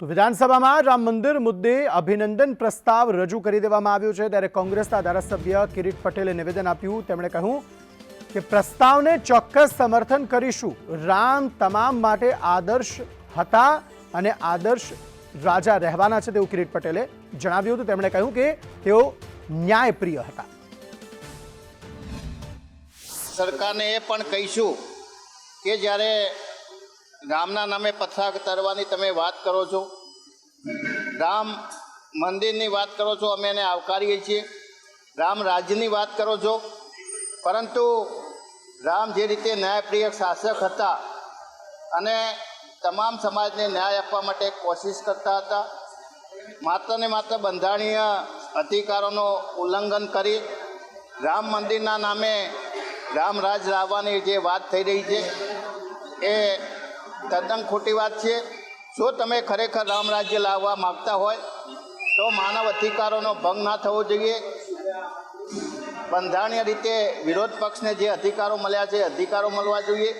તો વિધાનસભામાં રામ મંદિર મુદ્દે અભિનંદન પ્રસ્તાવ રજૂ કરી દેવામાં આવ્યો છે. ત્યારે કોંગ્રેસના ધારાસભ્ય કિરીટ પટેલે નિવેદન આપ્યું. તેમણે કહ્યું કે પ્રસ્તાવને ચોક્કસ સમર્થન કરીશું. રામ તમામ માટે આદર્શ હતા અને આદર્શ રાજા રહેવાના છે તેવું કિરીટ પટેલે જણાવ્યું હતું. તેમણે કહ્યું કે તેઓ ન્યાયપ્રિય હતા. સરકારને એ પણ કહીશું કે જ્યારે રામના નામે પથરા તરવાની તમે વાત કરો છો? રામ મંદિરની વાત કરો છો, અમે એને આવકારીએ છીએ. રામ રાજ્યની વાત કરો છો. પરંતુ રામ જે રીતે ન્યાયપ્રિય શાસક હતા અને તમામ સમાજને ન્યાય આપવા માટે કોશિશ કરતા હતા, માત્ર ને માત્ર બંધારણીય અધિકારોનો ઉલ્લંઘન કરી રામ મંદિરના નામે રામ રાજ લાવવાની જે વાત થઈ રહી છે, એ તદ્દન ખોટી વાત છે. જો તમે ખરેખર રામ રાજ્ય લાવવા માગતા હોય, તો માનવ અધિકારોનો ભંગ ના થવો જોઈએ. બંધારણીય રીતે વિરોધ પક્ષને જે અધિકારો મળ્યા છે અધિકારો મળવા જોઈએ.